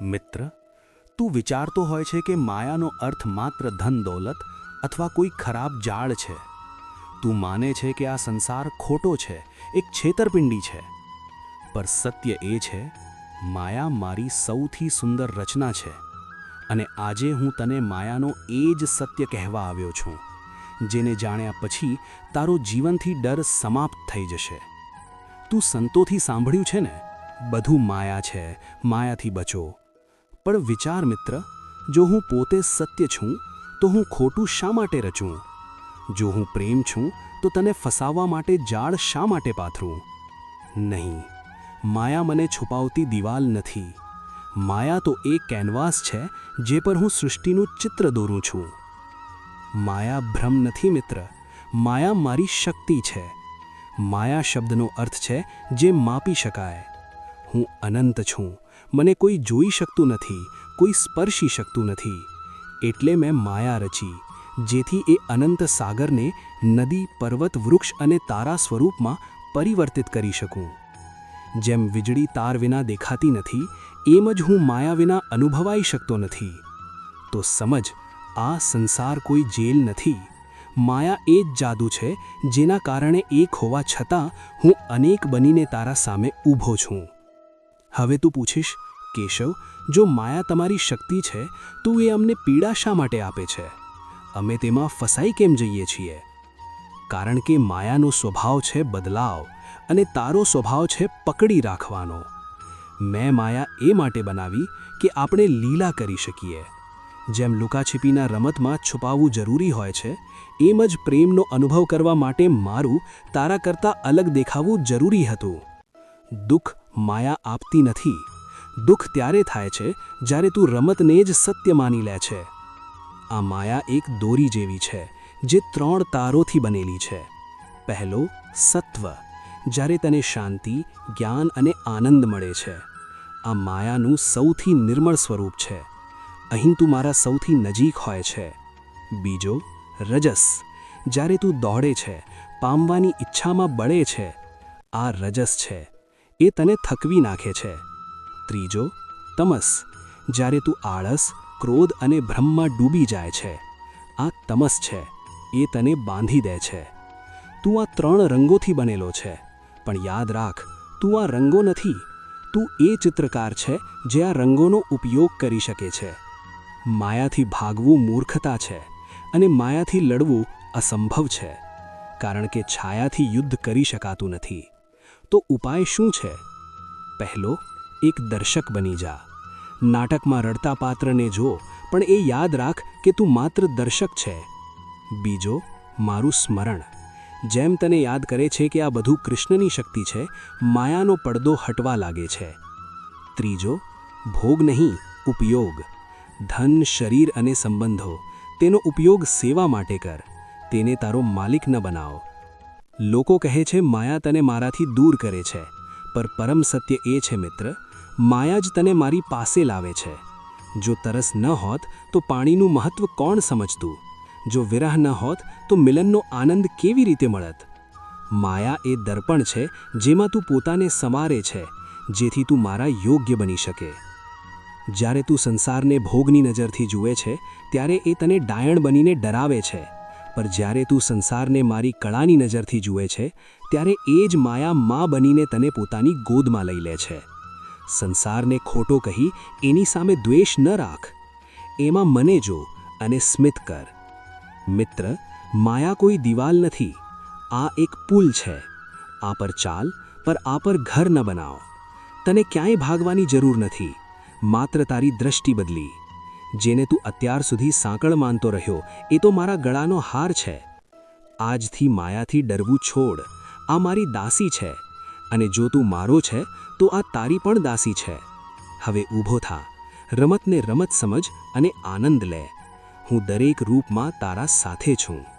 મિત્ર, તું વિચારતો હોય છે કે માયાનો અર્થ માત્ર ધન દોલત અથવા કોઈ ખરાબ જાળ છે. તું માને છે કે આ સંસાર ખોટો છે, એક છેતરપિંડી છે. પર સત્ય એ છે, માયા મારી સૌથી સુંદર રચના છે અને આજે હું તને માયાનો એ જ સત્ય કહેવા આવ્યો છું, જેને જાણ્યા પછી તારો જીવનથી ડર સમાપ્ત થઈ જશે. તું સંતોથી સાંભળ્યું છે ને? બધું માયા છે, માયાથી બચો. પણ વિચાર મિત્ર, જો હું પોતે સત્ય છું, તો હું ખોટું શા માટે રચું? જો હું પ્રેમ છું, તો તને ફસાવવા માટે જાળ શા માટે પાથરું? નહીં, માયા મને છુપાવતી દિવાલ નથી. માયા તો એ કેનવાસ છે, જે પર હું સૃષ્ટિનું ચિત્ર દોરું છું. માયા ભ્રમ નથી મિત્ર, માયા મારી શક્તિ છે. માયા શબ્દનો અર્થ છે, જે માપી શકાય. હું અનંત છું મને કોઈ જોઈ શકતું નથી, કોઈ સ્પર્શી શકતું નથી. એટલે મેં માયા રચી, જેથી એ અનંત સાગરને નદી, પર્વત, વૃક્ષ અને તારા સ્વરૂપમાં પરિવર્તિત કરી શકું. જેમ વીજળી તાર વિના દેખાતી નથી, એમ જ હું માયા વિના અનુભવાઈ શકતો નથી. તો સમજ, આ સંસાર કોઈ જેલ નથી. માયા એ જ જાદુ છે, જેના કારણે એક હોવા છતાં હું અનેક બનીને તારા સામે ઊભો છું. હવે તું પૂછીશ, કેશવ, જો માયા તમારી શક્તિ છે, તો એ અમને પીડા શા માટે આપે છે? અમે તેમાં ફસાઈ કેમ જઈએ છીએ? કારણ કે માયાનો સ્વભાવ છે બદલાવ અને તારો સ્વભાવ છે પકડી રાખવાનો. મેં માયા એ માટે બનાવી કે આપણે લીલા કરી શકીએ. જેમ લુકાછીપીના રમતમાં છુપાવવું જરૂરી હોય છે, એમ જ પ્રેમનો અનુભવ કરવા માટે મારું તારા કરતાં અલગ દેખાવું જરૂરી હતું. દુઃખ માયા આપતી નથી. દુઃખ ત્યારે થાય છે જ્યારે તું રમતને જ સત્ય માની લે છે. આ માયા એક દોરી જેવી છે, જે ત્રણ તારોથી બનેલી છે. પહેલો, સત્વ, જ્યારે તને શાંતિ, જ્ઞાન અને આનંદ મળે છે. આ માયાનું સૌથી નિર્મળ સ્વરૂપ છે. અહીં તું મારા સૌથી નજીક હોય છે. બીજો, રજસ, જ્યારે તું દોડે છે, પામવાની ઈચ્છામાં બળે છે. આ રજસ છે. એ તને થકવી નાખે છે. ત્રીજો, તમસ. જ્યારે તું આળસ, ક્રોધ અને ભ્રમમાં ડૂબી જાય છે, આ તમસ છે, એ તને બાંધી દે છે. તું આ ત્રણ રંગોથી બનેલો છે, પણ યાદ રાખ, તું આ રંગો નથી. તું એ ચિત્રકાર છે, જે આ રંગોનો ઉપયોગ કરી શકે છે. માયાથી ભાગવું મૂર્ખતા છે અને માયાથી લડવું અસંભવ છે, કારણ કે છાયાથી યુદ્ધ કરી શકાતું નથી. તો ઉપાય શું છે? પહેલો, એક દર્શક બની જા. નાટકમાં રડતા પાત્રને જો, પણ એ યાદ રાખ કે તું માત્ર દર્શક છે. બીજો, મારું સ્મરણ. જેમ તને યાદ કરે છે કે આ બધું કૃષ્ણની શક્તિ છે, માયાનો પડદો હટવા લાગે છે. ત્રીજો, ભોગ નહીં, ઉપયોગ. ધન, શરીર અને સંબંધો. તેનો ઉપયોગ સેવા માટે કર. તેને તારો માલિક ન બનાવો. લોકો કહે છે, માયા તને મારાથી દૂર કરે છે. પર પરમ સત્ય એ છે, મિત્ર, માયા જ તને મારી પાસે લાવે છે. જો તરસ ન હોત, તો પાણીનું મહત્વ કોણ સમજતું? જો વિરહ ન હોત, તો મિલનનો આનંદ કેવી રીતે મળત? માયા એ દર્પણ છે, જેમાં તું પોતાને સમારે છે, જેથી તું મારા યોગ્ય બની શકે. જ્યારે તું સંસારને ભોગની નજરથી જુએ છે, ત્યારે એ તને ડાયણ બનીને ડરાવે છે. પર જ્યારે તું સંસારને મારી કળાની નજરથી જુએ છે, ત્યારે એ જ માયા મા બનીને તને પોતાની ગોદમાં લઈ લે છે. સંસારને ખોટો કહી એની સામે દ્વેષ ન રાખ. એમાં મને જો અને સ્મિત કર. મિત્ર, માયા કોઈ દિવાલ નથી. આ એક પુલ છે. આ પર ચાલ, પર આ પર ઘર ન બનાવ. તને ક્યાંય ભાગવાની જરૂર નથી. માત્ર તારી દ્રષ્ટિ બદલી. જેને તું અત્યાર સુધી સાંકળ માનતો રહ્યો, એ તો મારા ગળાનો હાર છે. આજથી માયાથી ડરવું છોડ, આ મારી દાસી છે. અને જો તું મારો છે, તો આ તારી પણ દાસી છે. હવે ઊભો થા, રમતને રમત સમજ અને આનંદ લે. હું દરેક રૂપમાં તારા સાથે છું.